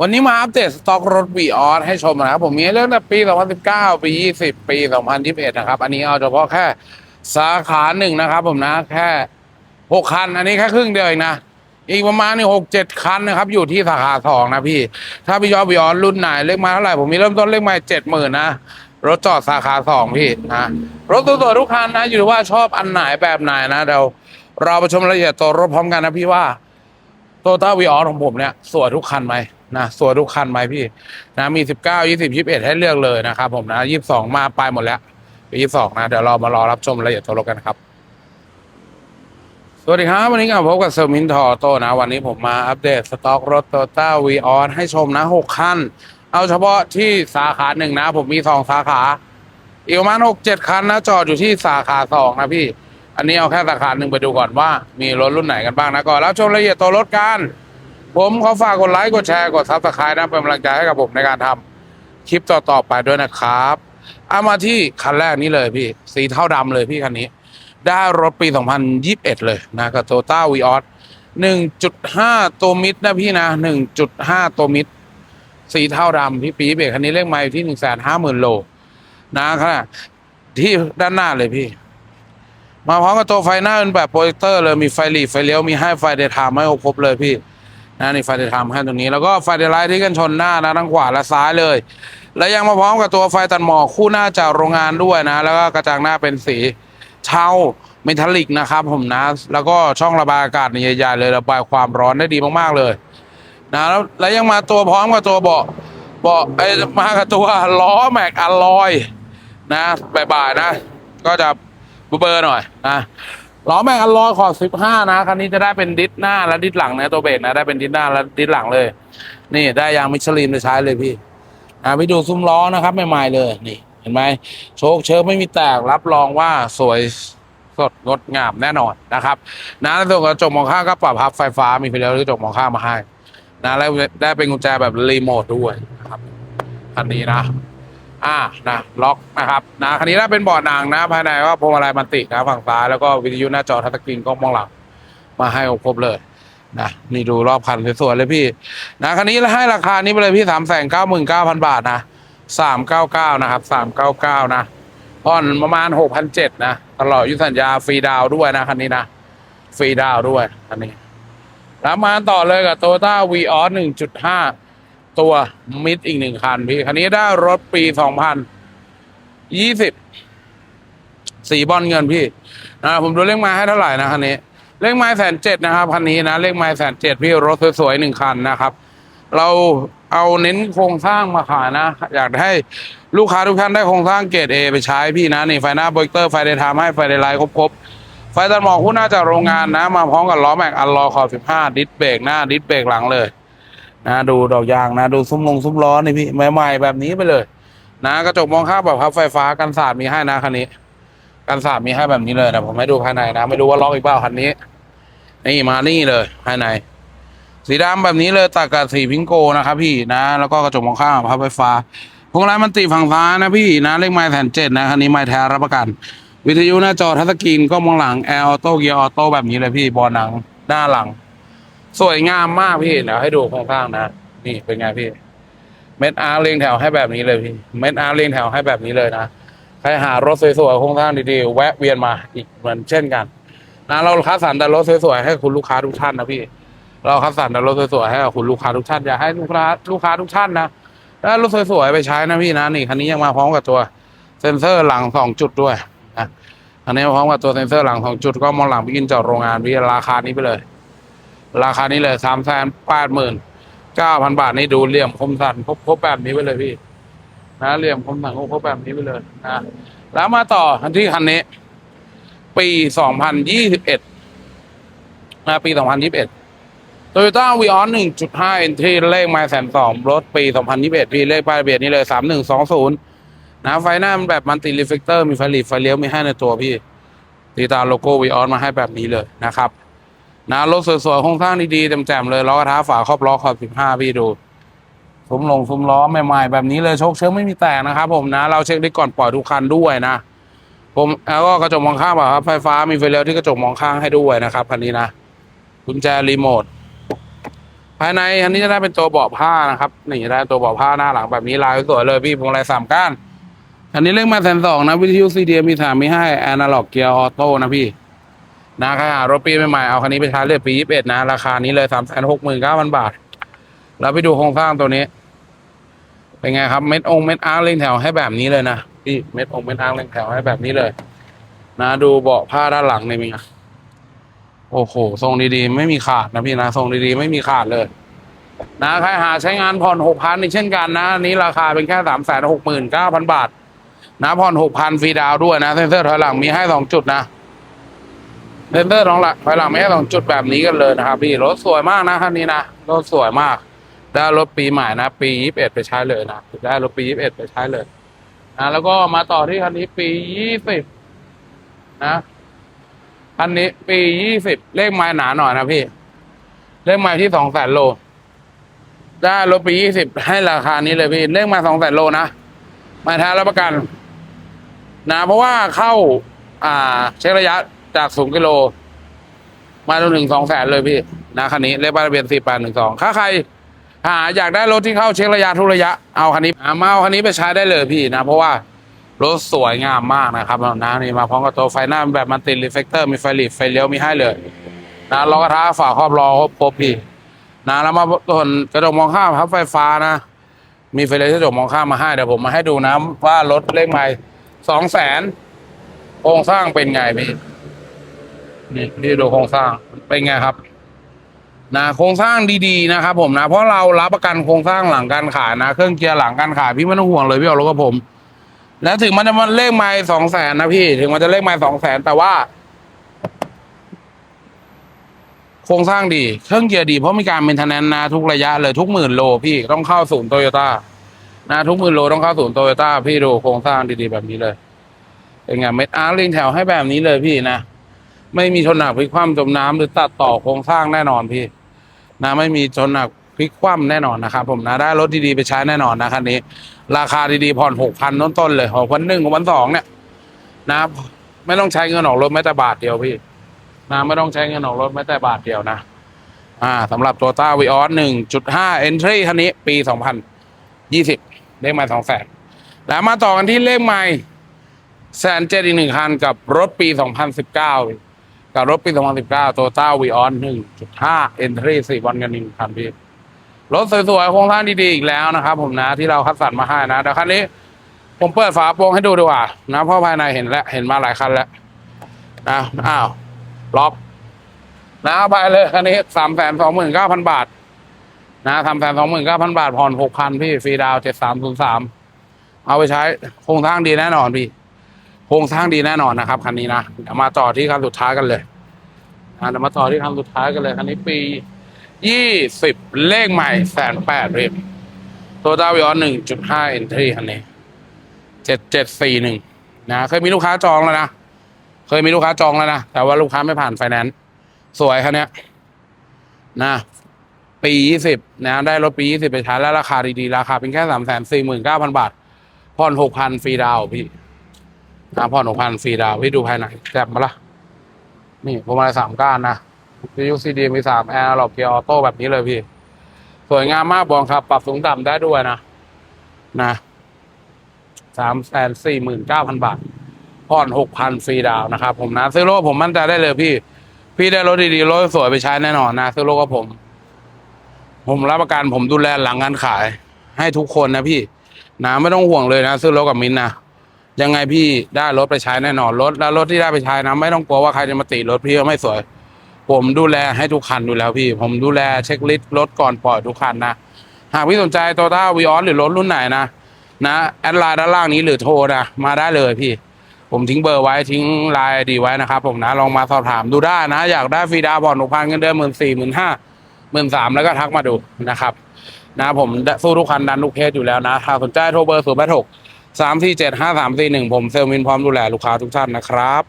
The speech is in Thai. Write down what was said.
วันนี้มาอัปเดตสต็อกรถวีออสให้ชมนะครับ ผมมีเรื่องแต่ปี 2019 ปี 20 ปี 2021 นะครับ อันนี้เอาเฉพาะแค่สาขาหนึ่งนะครับ ผมนะแค่ 6 คัน อันนี้แค่ครึ่งเดียวเองนะ อีกประมาณนี่หกเจ็ดคันนะครับ อยู่ที่สาขาสองนะพี่ ถ้าพี่ยอดวีออสรุ่นไหนเลขมาเท่าไหร่ ผมมีเริ่มต้นเลขมาเจ็ดหมื่นนะ รถจอดสาขาสองพี่นะรถตัวๆทุกคันนะ อยู่ที่ว่าชอบอันไหนแบบไหนนะเดี๋ยวเราไปชมรายละเอียดตัวรถพร้อมกันนะพี่ว่า โตต้าวีออของผมเนี่ยสวยทุกคันไหมนะสวยทุกคันไหมพี่นะมีสิบเก้ายี่สิบยี่สิบเอ็ดให้เลือกเลยนะครับผมนะยี่สิบสองมาไปหมดแล้วปียี่สิบสองนะ เดี๋ยวเรามารอรับชมรายละเอียดตัวรถกันครับ สวัสดีครับ วันนี้กลับมาพบกับเซอร์มินทอโตนะ วันนี้ผมมาอัปเดตสต็อกรถโตต้าวีออให้ชมนะหกคัน เอาเฉพาะที่สาขาหนึ่งนะ ผมมีสองสาขา อีกประมาณหกเจ็ดคันนะ จอดอยู่ที่สาขาสองนะพี่ อันนี้เอาแค่สาขาหนึ่งไปดูก่อนว่ามีรถรุ่นไหนกันบ้างนะก่อนแล้วชมรายละเอียดตัวรถกัน ผมขอฝากกดไลค์กดแชร์กดซับสไครต์นะเป็นกำลังใจให้กับผมในการทำคลิปต่อๆไปด้วยนะครับเอามาที่คันแรกนี้เลยพี่ สีเทาดำเลยพี่คันนี้ ได้รถปี 2021 เลยนะกับโตต้าวีออส1.5 ตัวมิดนะพี่นะ 1.5 ตัวมิดสีเทาดำพี่ปีเบรกคันนี้เลขไมาอยู่ที่ 150,000โล นะครับที่ด้านหน้าเลยพี่ มาพร้อมกับตัวไฟหน้าเป็นแบบโปรเจคเตอร์เลยมีไฟหลีไฟเลี้ยวมีให้ไฟเดย์ไทม์ให้ครบเลยพี่นะนี่ไฟเดย์ไทม์ให้ตรงนี้ แล้วก็ไฟเดไลท์ที่กันชนหน้านะทั้งขวาและซ้ายเลย และยังมาพร้อมกับตัวไฟตัดหมอกคู่หน้าจากโรงงานด้วยนะ แล้วก็กระจังหน้าเป็นสีเทาเมทัลลิกนะครับผมนะ แล้วก็ช่องระบายอากาศใหญ่ๆเลยระบายความร้อนได้ดีมากๆเลยนะแล้วแล้วยังมาตัวพร้อมกับตัวเบาะเบาะไอ้มากับตัวล้อแม็กอลลอยนะบ่ายๆนะ ก็จะ เบอร์หน่อยนะล้อแม็กอันลอยขอบสิบห้านะคันนี้จะได้เป็นดิสหน้าและดิสหลังนะตัวเบรกนะได้เป็นดิสหน้าและดิสหลังเลย นี่ได้ยางมิชลินไปใช้เลยพี่อ่าไปดูซุ้มล้อนะครับใหม่ๆเลยนี่ เห็นไหมโชคเชิญไม่มีแตกรับรองว่าสวยสดงดงามแน่นอนนะครับนะในส่วนกระจกมองข้างก็ปรับพับไฟฟ้ามีไฟเลี้ยวกระจกมองข้างมาให้นะแล้วได้เป็นกุญแจแบบรีโมทด้วยนะครับคันนี้นะ อ่านะล็อกนะครับนะคันนี้ถ้าเป็นเบาะหนังนะภายในก็พวงมาลัยมันตินะฝั่งซ้ายแล้วก็วิทยุหน้าจอทัชสกรีนกล้องมองหลังมาให้ครบเลยนะนี่ดูรอบคันสวยๆเลยพี่นะคันนี้ให้ราคานี้ไปเลยพี่สามแสนเก้าหมื่นเก้าพันบาทนะสามเก้าเก้านะครับสามเก้าเก้านะผ่อนประมาณหกพันเจ็ดนะตลอดยุสัญญาฟรีดาวด้วยนะคันนี้นะฟรีดาวด้วยคันนี้แล้วมาต่อเลยกับโตต้าวีออสหนึ่งจุดห้า ตัวมิดอีกหนึ่งคันพี่ คันนี้ได้รถปีสองพันยี่สิบสีบอลเงินพี่นะผมดูเลขไม้ให้เท่าไหร่นะคันนี้ เลขไม้แสนเจ็ดนะครับคันนี้นะเลขไม้แสนเจ็ดพี่รถสวยๆหนึ่งคันนะครับ เราเอาเน้นโครงสร้างมาขายนะ อยากให้ลูกค้าทุกท่านได้โครงสร้างเกรดเอไปใช้พี่นะนี่ไฟหน้าโปรเจคเตอร์ไฟเดย์ไทม์ให้ไฟเดย์ไลท์ครบๆไฟตัดหมอกคู่หน้าจากโรงงานนะ มาพร้อมกับล้อแม็กอัลลอขอบสิบห้าดิสเบรกหน้าดิสเบรกหลังเลย นะดูดอกยางนะดูซุ้มลงซุ้มล้อนี่พี่ใหม่ๆแบบนี้ไปเลย นะกระจกมองข้างแบบพับไฟฟ้ากันสาดมีให้นะคันนี้กันสาดมีให้แบบนี้เลยนะผมให้ดูภายในนะไม่รู้ว่าล็อกอีกเปล่าคันนี้ นี่มานี่เลยภายใน สีดำแบบนี้เลยตัดกับสีพิงโกนะครับพี่นะ แล้วก็กระจกมองข้างพับไฟฟ้าพวงมาลัยมันติฝั่งซ้ายนะพี่นะเลขไม้แสนเจ็ดนะคันนี้ไม้แท้รับประกัน วิทยุหน้าจอทัชสกรีนก็มองหลังแอร์ออโต้เกียร์ออโต้แบบนี้เลยพี่บอลหนังหน้าหลัง สวยงามมากพี่เดี๋ยวให้ดูข้างๆนะ นี่เป็นไงพี่ เม็ดอาร์เรียงแถวให้แบบนี้เลยพี่ เม็ดอาร์เรียงแถวให้แบบนี้เลยนะ ใครหารถสวยๆโครงสร้างดีๆ แวะเวียนมาอีกเหมือนเช่นกันนะเราคัดสรรแต่รถสวยๆให้คุณลูกค้าทุกท่านนะพี่ เราคัดสรรแต่รถสวยๆให้กับคุณลูกค้าทุกท่านอยากให้ลูกค้าลูกค้าทุกท่านนะถ้ารถสวยๆไปใช้นะพี่นะนี่คันนี้ยังมาพร้อมกับตัวเซ็นเซอร์หลังสองจุดด้วยนะอันนี้มาพร้อมกับตัวเซ็นเซอร์หลังสองจุดก็มองหลังไปกินจากโรงงานพี่ราคานี้ไปเลย ราคานี้เลยสามแสนแปดหมื่นเก้าพันบาทนี่ดูเหลี่ยมคมสันครบครบแบบนี้ไปเลยพี่ นะเหลี่ยมคมสันครบครบแบบนี้ไปเลยนะแล้วมาต่อคันที่คันนี้ ปีสองพันยี่สิบเอ็ดนะปีสองพันยี่สิบเอ็ดโตโยต้าวีออนหนึ่งจุดห้าเอ็นทีเลขไมล์แสนสองรถปีสองพันยี่สิบเอ็ดพี่เลขป้ายทะเบียนนี้เลยสามหนึ่งสองศูนย์นะไฟหน้ามันแบบมันติรีเฟกเตอร์มีไฟหลีไฟเลี้ยวมีให้ในตัวพี่ตีตาโลโก้วีออนมาให้แบบนี้เลยนะครับ นะรถสวยๆโครงสร้างดีๆแจ่มๆเลยล้อกระทะฝาครอบล้อขอบสิบห้าพี่ดูซุ้มลงซุ้มล้อใหม่ๆแบบนี้เลยโชคเชื้อไม่มีแตกนะครับผมนะ เราเช็คได้ก่อนปล่อยทุกคันด้วยนะผมแล้วก็กระจกมองข้างแบบครับไฟฟ้ามีไฟเลี้ยวที่กระจกมองข้างให้ด้วยนะครับคันนี้นะกุญแจรีโมทภายในอันนี้จะได้เป็นตัวเบาะผ้านะครับนี่ได้ตัวเบาะผ้าหน้าหลังแบบนี้ลายสวยเลยพี่พวงมาลัยสามก้านอันนี้เลขมาแสนสองนะวิทยุซีดีมีสามมีให้แอนาล็อกเกียร์ออโต้นะพี่ นะใครหารถปีใหม่ๆเอาคันนี้ไปใช้เลยปียี่สิบเอ็ดนะ ราคานี้เลยสามแสนหกหมื่นเก้าพันบาท แล้วไปดูโครงสร้างตัวนี้ เป็นไงครับ เม็ดองเม็ดอาร์เร่งแถวให้แบบนี้เลยนะพี่เม็ดองเม็ดอาร์เร่งแถวให้แบบนี้เลย นะดูเบาะผ้าด้านหลังนี่มีไงโอ้โห ทรงดีๆ ไม่มีขาดนะพี่นะ ทรงดีๆ ไม่มีขาดเลย นะใครหาใช้งานผ่อนหกพันนี่เช่นกันนะอันนี้ราคาเป็นแค่สามแสนหกหมื่นเก้าพันบาท นะผ่อนหกพันฟรีดาวด้วยนะเซนเซอร์ถอยหลังมีให้สองจุดนะ เซนเซอร์ถอยหลังถอยหลังมีให้สองจุดแบบนี้กันเลยนะครับพี่รถสวยมากนะคันนี้นะรถสวยมากได้รถปีใหม่นะ ปียี่สิบไปใช้เลยนะได้รถปียี่สิบไปใช้เลยนะแล้วก็มาต่อที่คันนี้ปียี่สิบนะคันนี้ปียี่สิบเลขไม้หนาหน่อยนะพี่ เลขไม้ที่สองแสนโล ได้รถปียี่สิบให้ราคานี้เลยพี่ เลขมาสองแสนโลนะไมาแท้รับประกัน นะ เพราะว่าเข้า อ่า เช็คระยะ จากศูนย์กิโล มาจนถึงสองแสนเลยพี่ นะคันนี้เลขบ้านทะเบียนสี่แปดหนึ่งสองถ้าใคร หาอยากได้รถที่เข้าเช็คระยะทุกระยะเอาคันนี้มาเอาคันนี้ไปใช้ได้เลยพี่นะ เพราะว่ารถสวยงามมากนะครับนะนี่มาพร้อมกับตัวไฟหน้าแบบมันติดรีเฟกเตอร์มีไฟหลีดไฟเลี้ยวมีให้เลยนะล้อกระทะฝาครอบล้อครบพี่นะแล้วมาส่วนกระจกมองข้ามพับไฟฟ้านะมีไฟเลนกระจกมองข้ามมาให้เดี๋ยวผมมาให้ดูนะว่ารถเลขใหม่สองแสนโครงสร้างเป็นไงพี่ นี่พี่ดูโครงสร้างเป็นไงครับนะโครงสร้างดีๆนะครับ ผมนะเพราะเรารับประกันโครงสร้างหลังการขายนะ เครื่องเกียร์หลังการขายพี่ไม่ต้องห่วงเลยพี่เอารถกับผม แล้วถึงมันจะมาเลขไม้สองแสนนะพี่ถึงมันจะเลขไม้สองแสนแต่ว่า โครงสร้างดี เครื่องเกียร์ดีเพราะมีการเมนเทนแนนนะทุกระยะเลยทุกหมื่นโลพี่ต้องเข้าศูนย์โตโยต้านะทุกหมื่นโลต้องเข้าศูนย์โตโยต้าพี่ดูโครงสร้างดีๆแบบนี้เลยเป็นไงเม็ดอาร์ลิงแถวให้แบบนี้เลยพี่นะ ไม่มีชนหนักพลิกคว่ำจมน้ำหรือตัดต่อโครงสร้างแน่นอนพี่นะไม่มีชนหนักพลิกคว่ำแน่นอนนะครับผมนะได้รถดีๆไปใช้แน่นอนนะคันนี้ ราคาดีๆผ่อนหกพันต้นๆเลยหกพันหนึ่งกับพันสองเนี่ยนะไม่ต้องใช้เงินออกรถแม้แต่บาทเดียวพี่นะไม่ต้องใช้เงินออกรถแม้แต่บาทเดียวนะ อ่าสำหรับตัวต้าวีออสหนึ่งจุดห้าเอนทรีคันนี้ ปีสองพันยี่สิบเลขม้สองแสนแล้วมาต่อกันที่เลขไม้แสนเจ็ดอีกหนึ่งคันกับรถปีสองพันสิบเก้า กับรถปีสองพันสิบเก้าโตต้าวีออสหนึ่งจุดห้าเอนทรีสี่วันกันหนึ่งคันพี่รถสวยๆโครงสร้างดีๆอีกแล้วนะครับผมนะที่เราคัดสรรมาให้นะเดี๋ยวคันนี้ ผมเปิดฝาโปรงให้ดูดีกว่านะเพราะภายในเห็นแล้วเห็นมาหลายคันแล้วนะอ้าวล็อกนะไปเลยคันนี้สามแสนสองหมื่นเก้าพันบาท นะสามแสนสองหมื่นเก้าพันบาทผ่อนหกพันพี่ฟรีดาวเจ็ดสามศูนย์สามเอาไปใช้โครงสร้างดีแน่นอนพี่ รงสร้างดีแน่นอนนะครับคันนี้นะเดี๋ยวมาต่อที่คันสุดท้ายกันเลยเดี๋ยวมาต่อที่คันสุดท้ายกันเลยคันนี้ปียี่สิบเลขใหม่แสนแปดเรียบตัวดาวิออนหนึ่งจุดห้าเอนทรีคันนี้เจ็ดเจ็ดสี่หนึ่งนะเคยมีลูกค้าจองแล้วนะเคยมีลูกค้าจองแล้วนะแต่ว่าลูกค้าไม่ผ่านไฟแนนซ์สวยคันนี้นะปียี่สิบนะได้รถปียี่สิบไปใช้แล้วราคาดีๆ ราคาเป็นแค่สามแสนสี่หมื่นเก้าพันบาทผ่อนหกพันฟรีดาวพี่ นะผ่อนหกพันฟรีดาวน์พี่ดูภายในแจ่มมาละนี่พวงมาลัยสามก้านนะวิทยุซีดีมีสามแอร์หลอกเกียร์ออโต้แบบนี้เลยพี่ สวยงามมากบองครับ ปรับสูงต่ำได้ด้วยนะ นะสามแสนสี่หมื่นเก้าพันบาทผ่อนหกพันฟรีดาวน์นะครับ ผมนะซื้อรถผมมั่นใจได้เลยพี่ พี่ได้รถดีๆรถสวยไปใช้แน่นอนนะซื้อรถกับผม ผมรับประกันผมดูแลหลังการขาย ให้ทุกคนนะพี่นะไม่ต้องห่วงเลยนะ ซื้อรถกับมินนะ ยังไงพี่ได้รถไปใช้แน่นอนรถแล้วรถที่ได้ไปใช้นะไม่ต้องกลัวว่าใครจะมาติรถพี่ว่าไม่สวย ผมดูแลให้ทุกคันอยู่แล้วพี่ ผมดูแลเช็คลิสต์รถก่อนปล่อยทุกคันนะหากพี่สนใจโตต้าวีออสหรือรถรุ่นไหนนะนะแอดไลน์ด้านล่างนี้หรือโทรนะมาได้เลยพี่ ผมทิ้งเบอร์ไว้ทิ้งไลน์ดีไว้นะครับผมนะลองมาสอบถามดูได้นะ อยากได้ฟรีดาวน์ผ่อนหกพันเงินเดือนหมื่นสี่หมื่นห้าหมื่นสามแล้วก็ทักมาดูนะครับ นะผมสู้ทุกคันดันทุกเคสอยู่แล้วนะหากสนใจโทรเบอร์ศูนย์แปดหก สามสี่เจ็ดห้าสามสี่หนึ่งผมเซลมินพร้อมดูแลลูกค้าทุกท่านนะครับ